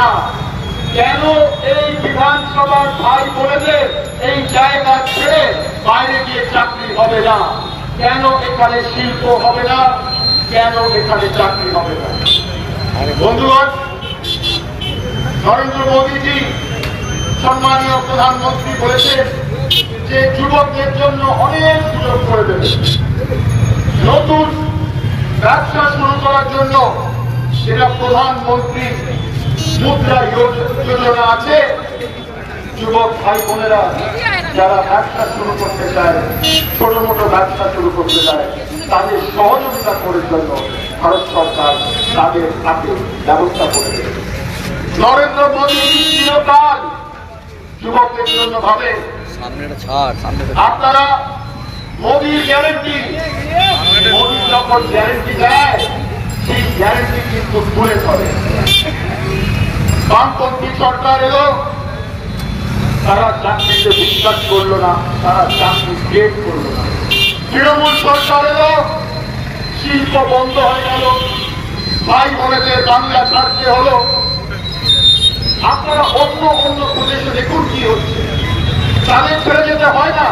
না। কেন এই বিধানসভার ভাই বোনেদের এই জায়গা ছেড়ে বাইরে গিয়ে চাকরি হবে না? কেন এখানে শিল্প হবে না? কেন এখানে চাকরি হবে না? বন্ধুগণ, নরেন্দ্র মোদীজি সম্মানীয় প্রধানমন্ত্রী বলেছেন যে যুবকদের জন্য অনেক সুযোগ করে দেবে। নতুন ব্যবসা শুরু করার জন্য যেটা প্রধানমন্ত্রী মুদ্রা যোজনা আছে। যুবক ভাই বোনেরা যারা ব্যবসা শুরু করতে চায় ছোট মোটো ব্যবসা শুরু করতে চায় তাদের সহযোগিতা করার জন্য ভারত সরকার তাদের হাতে ব্যবস্থা করে দেবে নরেন্দ্র মোদী চিরকাল যুবকদের জন্য ভাবে। আপনারা মোদির গ্যারেন্টি মোদি যখন গ্যারেন্টি দেয় সেই গ্যারেন্টি কিন্তু তুলে ধরে। বামপন্থী সরকার এলো তারা চাকরিতে বিশ্বাস করল না, তারা চাকরি ক্রিয়েট করল না। তৃণমূল সরকার এলো শিল্প বন্ধ হয়ে গেল। ভাই বোনেদের বাংলা ছাড়তে হলো। আপনারা অন্য অন্য প্রদেশে দেখুন কি হচ্ছে। তাদের ছেড়ে যেতে হয় না।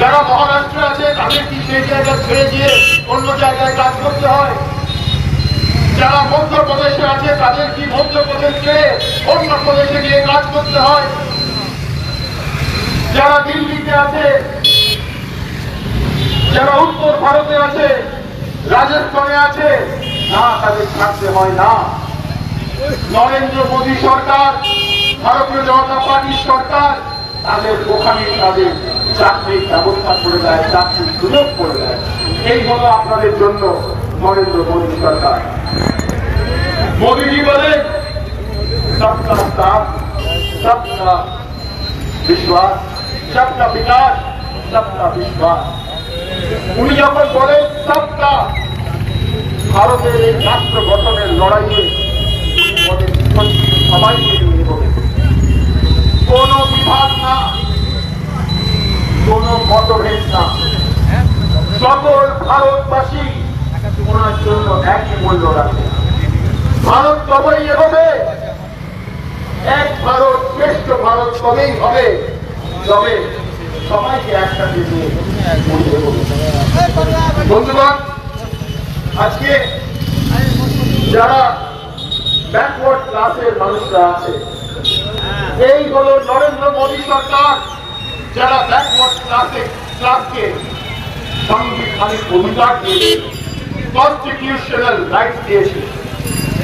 যারা মহারাষ্ট্রে আছে, তাদের কি সেই জায়গা ছেড়ে দিয়ে অন্য জায়গায় কাজ করতে হয়? যারা মধ্যপ্রদেশে আছে, তাদের কি মধ্যপ্রদেশ ছেড়ে অন্য প্রদেশে গিয়ে কাজ করতে হয়? যারা দিল্লিতে আছে, যারা উত্তর ভারতে আছে, রাজস্থানে আছে, না, তাদের থাকতে হয় না। নরেন্দ্র মোদী সরকার, ভারতীয় জনতা পার্টির সরকার, তাদের ওখানে তাদের চাকরির ব্যবস্থা করে দেয়, চাকরির সুযোগ করে দেয়। এই হলো আপনাদের জন্য নরেন্দ্র মোদী সরকার। মোদীজি বলেন সবকা সাথ সবকা বিশ্বাস সবকা বিকাশ সবকা বিশ্বাস উনি যখন বলেন সবকা ভারতের এই রাষ্ট্র গঠনের লড়াইয়ে সবাইকে নিয়ে বলেন কোন বিভাগ না, কোন মতভেদ না। সকল ভারতবাসী ওনার জন্য একই মূল্য রাখে। ভারত তবেই এগোবে। এক ভারত শ্রেষ্ঠ ভারত তবেই হবে। তবে সবাইকে একসাথে নিয়ে বন্ধুগণ, আজকে যারা ব্যাকওয়ার্ড ক্লাসের মানুষরা আছে, এই হলো নরেন্দ্র মোদী সরকার, যারা ব্যাকওয়ার্ড ক্লাসে ক্লাসকে সাংবিধানিক অধিকার দিয়েছে কনস্টিটিউশনাল রাইটস দিয়েছে।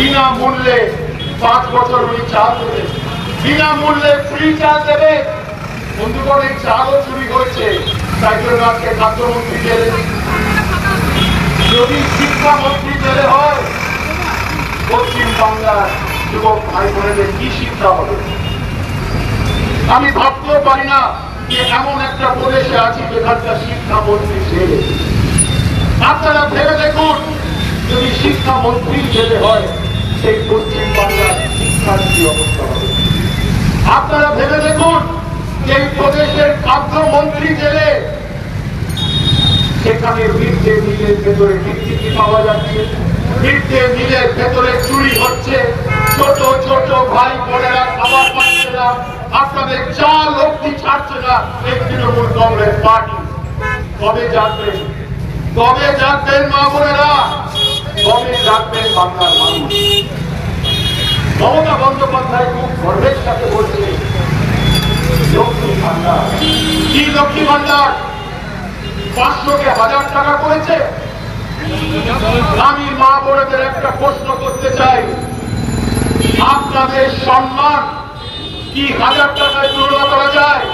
বিনামূল্যে পাঁচ বছর উনি চাল দেবে বিনামূল্যে ফ্রি চাল দেবে। বন্ধুগণ, এই চালও চুরি হয়েছে তাই জন্য আজকে খাদ্যমন্ত্রী গেলেন যদি শিক্ষামন্ত্রী জেলে হয়, পশ্চিম বাংলার যুবক ভাই বোনেদের কি শিক্ষা হবে? আমি ভাবতেও পারি না যে এমন একটা প্রদেশে আছি যেখানকার শিক্ষামন্ত্রী জেলে আপনারা ভেবে দেখুন, যদি শিক্ষামন্ত্রী জেলে হয় সেই পশ্চিম বাংলার শিক্ষার কি অবস্থা হবে। আপনারা ভেবে দেখুন, এই প্রদেশের খাদ্যমন্ত্রী জেলে সেখানে মিড মিলের ভেতরে টিকটিকি পাওয়া যাচ্ছে মিড মিলের ভেতরে চুরি হচ্ছে। ছোট ছোট ভাই বোনেরা, খাবার পাচ্ছে না আপনাদের চা লক্ষ্মী ছাড়ছে না এই তৃণমূল কংগ্রেস পার্টি। কবে জানবেন কবে জানবেন মা বোনেরা? কবে জানবেন বাংলার মানুষ? মমতা বন্দ্যোপাধ্যায় খুব গর্বের সাথে বলছে লক্ষ্মী ভান্ডার। কি লক্ষ্মী ভান্ডার? পাঁচশোকে হাজার টাকা করেছে? আমি মা বোনেদের একটা প্রশ্ন করতে চাই, আপনাদের সম্মান কি হাজার টাকায় তুলনা করা যায়?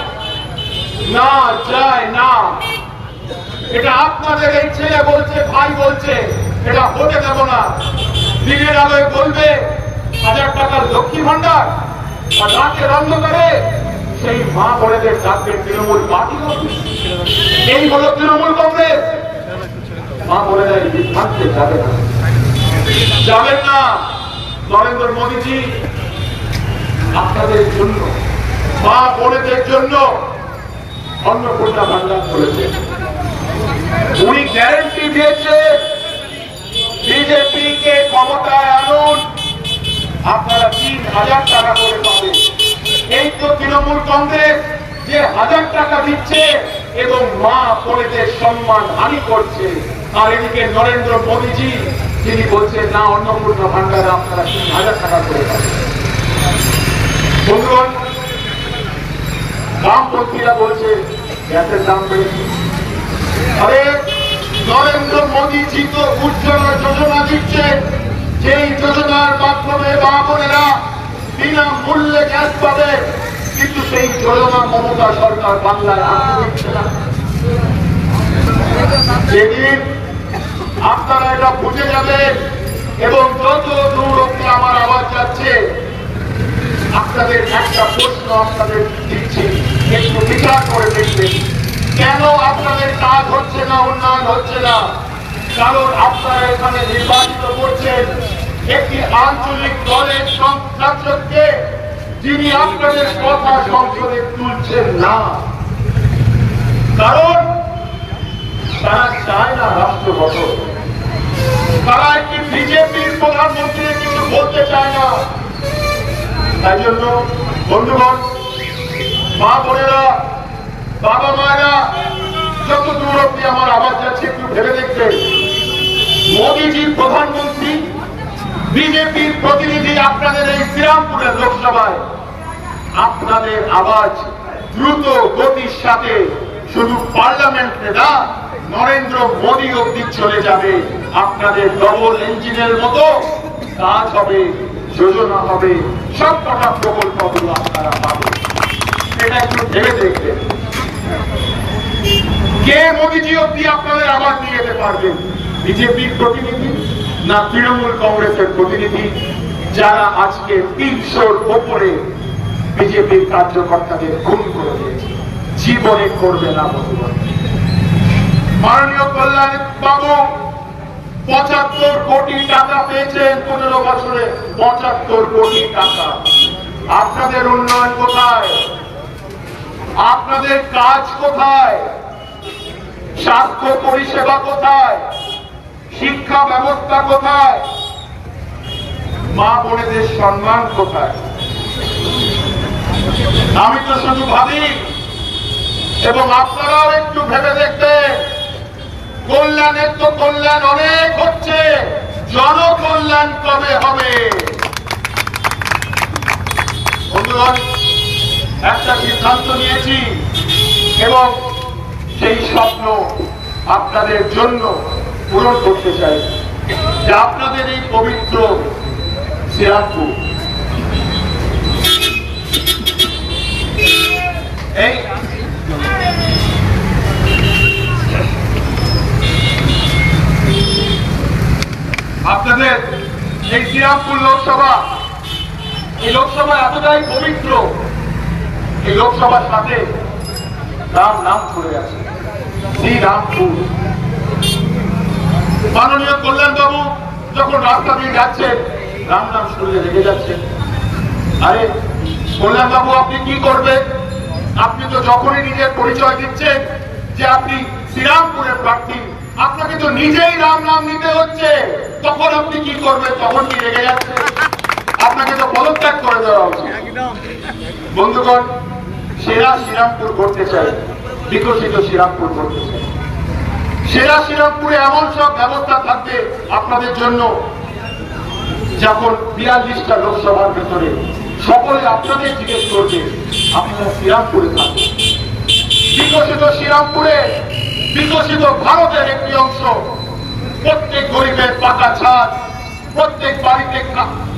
না যায় না। এটা আপনাদের এই ছেলে বলছে, ভাই বলছে। হতে দেব না। দিনের আলোয় বলবে, হাজার টাকার লক্ষ্মী ভান্ডার আর রাতের অন্ধকারে সেই মা বোনেদের ডাকবে তৃণমূল পার্টি। এই হলো তৃণমূল কংগ্রেস। মা বোনেদের বিভ্রান্তে যাবে না। যাবেন না। নরেন্দ্র মোদীজি, আপনাদের জন্য, মা বোনেদের জন্য অন্নপূর্ণা ভান্ডার করেছে উনি গ্যারেন্টি দিয়েছে বিজেপি কে ক্ষমতায় আনুন, আপনারা তিন হাজার টাকা করে পাবেন। এই তো তৃণমূল কংগ্রেস, যে হাজার টাকা দিচ্ছে এবং মা বোনেদের সম্মান হানি করছে। আর এদিকে নরেন্দ্র মোদীজি, তিনি বলছেন, না, অন্নপূর্ণা ভান্ডারে আপনারা তিন হাজার টাকা করে পাবেন। বন্ধুগণ, বামপন্থীরা বলছে, গ্যাসের দাম বেড়েছে। আরে নরেন্দ্র মোদীজি তো উজ্জ্বলা যোজনা দিচ্ছে। যেই যোজনার মাধ্যমে মা বোনেরা বিনা মূল্যে গ্যাস পাবে, কিন্তু সেই যোজনা মমতা সরকার বাংলায় যেদিন আপনারা এটা বুঝে যাবেন, এবং যত দূর অব্দি আমার আওয়াজ যাচ্ছে, আপনাদের একটা প্রশ্ন আপনাদের দিচ্ছি। একটু বিচার করে দেখবেন। হচ্ছে না, উন্নয়ন হচ্ছে না। কারণ আপনারা এখানে নির্বাচিত করছেন একটি আঞ্চলিক দলের সংসদকে যিনি আপনাদের কথা সংসদে তুলছেন না। কারণ তারা চায় না রাষ্ট্র গঠন। তারা একটি বিজেপির প্রধানমন্ত্রী কিছু বলতে চায় না। তাই জন্য বন্ধুগণ, মা বোনেরা বাবা মায়েরা যত দূর অব্দি আমার আওয়াজ যাচ্ছে, একটু ভেবে দেখবেন মোদীজির প্রধানমন্ত্রী, বিজেপির প্রতিনিধি আপনাদের এই শ্রীরামপুরের লোকসভায়। আপনাদের আওয়াজ দ্রুত গতির সাথে শুধু পার্লামেন্টে না নরেন্দ্র মোদী অব্দি চলে যাবে। আপনাদের ডবল ইঞ্জিনের মতো কাজ হবে, যোজনা হবে, সব কটা প্রকল্পগুলো আপনারা পাবেন। এটা একটু ভেবে দেখবেন। কে মোদীজি অব্দি আপনাদের আবার নিয়ে যেতে পারবেন বিজেপির প্রতিনিধি না তৃণমূল কংগ্রেসের প্রতিনিধি যারা আজকে তিনশোর ওপরে বিজেপির কার্যকর্তাদের খুন করে দিয়েছে? জীবনে করবে না বন্ধুগণ মাননীয় কল্যাণ বাবু, পঁচাত্তর কোটি টাকা পেয়েছেন পনেরো বছরে। পঁচাত্তর কোটি টাকা। আপনাদের উন্নয়ন কোথায়? আপনাদের কাজ কোথায়? স্বাস্থ্য পরিষেবা কোথায়? শিক্ষা ব্যবস্থা কোথায়? মা বোনেদের সম্মান কোথায়? আমি তো শুধু ভাবি, এবং আপনারাও একটু ভেবে দেখতে, কল্যাণের তো কল্যাণ অনেক হচ্ছে, জনকল্যাণ কবে হবে? একটা সিদ্ধান্ত নিয়েছি, এবং সেই স্বপ্ন আপনাদের জন্য পূরণ করতে চাই। যে আপনাদের এই পবিত্র শ্রীরামপুর এই আপনাদের এই শ্রীরামপুর লোকসভা, এই লোকসভা এতটাই পবিত্র, এই লোকসভার সাথে রাম নাম করে আছে শ্রীরামপুর। মাননীয় কল্যাণ যখন রাস্তা দিয়ে যাচ্ছেন, রাম নাম শুনলে রেগে যাচ্ছেন। আরে কল্যাণ আপনি কি করবেন? আপনি তো যখনই নিজের পরিচয় দিচ্ছেন যে আপনি শ্রীরামপুরের প্রার্থী, আপনাকে তো নিজেই রাম নাম নিতে হচ্ছে। তখন আপনি কি করবেন? তখন কি রেগে যাচ্ছে আপনাকে তো পদত্যাগ করে দেওয়া উচিত। বন্ধুগণ সেরা শ্রীরামপুর করতে চাই, বিকশিত শ্রীরামপুর করতে চাই। সেরা শ্রীরামপুরে এমন সব ব্যবস্থা থাকবে আপনাদের জন্য, যখন বিয়াল্লিশটা লোকসভার ভেতরে সকলে আপনাদের জিজ্ঞেস করবে, আপনারা শ্রীরামপুরে থাকবেন। বিকশিত শ্রীরামপুরে, বিকশিত ভারতের একটি অংশ, প্রত্যেক গরিবের পাকা ছাদ, প্রত্যেক বাড়িতে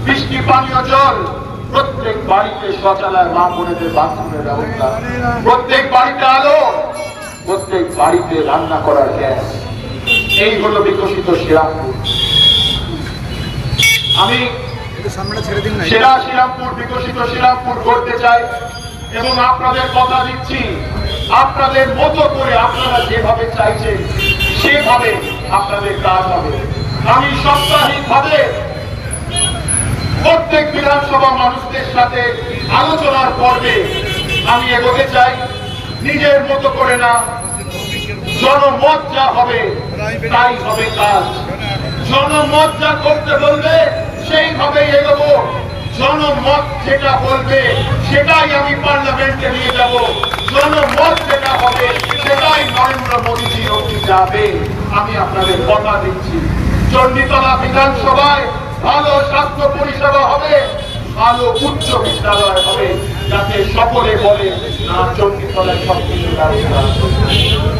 বৃষ্টি পানীয় জল প্রত্যেক বাড়িতে শৌচালয় মা বোনেদের বাথরুমের ব্যবস্থা। প্রত্যেক বাড়িতে আলো প্রত্যেক বাড়িতে রান্না করার গ্যাস। এই হলো বিকশিত শ্রীরামপুর। আমি সেরা শ্রীরামপুর বিকশিত শ্রীরামপুর করতে চাই এবং আপনাদের কথা দিচ্ছি। আপনাদের মতো করে আপনারা যেভাবে চাইছেন সেভাবে আপনাদের কাজ হবে। আমি সাপ্তাহিক ভাবে প্রত্যেক বিধানসভা মানুষদের সাথে আলোচনার পর্বে আমি এগোতে চাই। নিজের মতো করে না, জনমত যা হবে তাই হবে কাজ। জনমত যা করতে বলবে সেইভাবে এগোবো। জনমত যেটা বলবে, সেটাই আমি পার্লামেন্টে নিয়ে যাব। জনমত যেটা হবে, সেটাই নরেন্দ্র মোদীজি অব্দি যাবে। আমি আপনাদের কথা দিচ্ছি। চণ্ডীতলা বিধানসভায় ভালো স্বাস্থ্য পরিষেবা হবে ভালো উচ্চ বিদ্যালয় হবে যাতে সকলে বলে না চণ্ডীতলায় সব কিছু ব্যবস্থা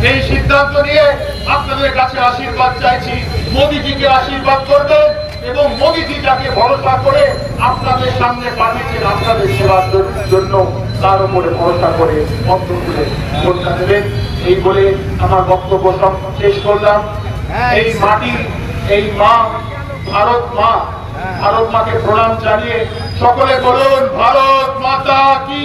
এই সিদ্ধান্ত নিয়ে আপনাদের কাছে আশীর্বাদ চাইছি। মোদিজিকে আশীর্বাদ করবেন এবং মোদিজি যাকে ভরসা করে আপনাদের সামনে পাঠিয়েছেন আপনাদের সেবার জন্য তার উপরে ভরসা করে তুলে ভোটটা দেবেন। এই বলে আমার বক্তব্য সব শেষ করলাম। এই মাটি এই মা ভারত মা ভারত মাকে প্রণাম জানিয়ে সকলে বলুন ভারত মাতা কি!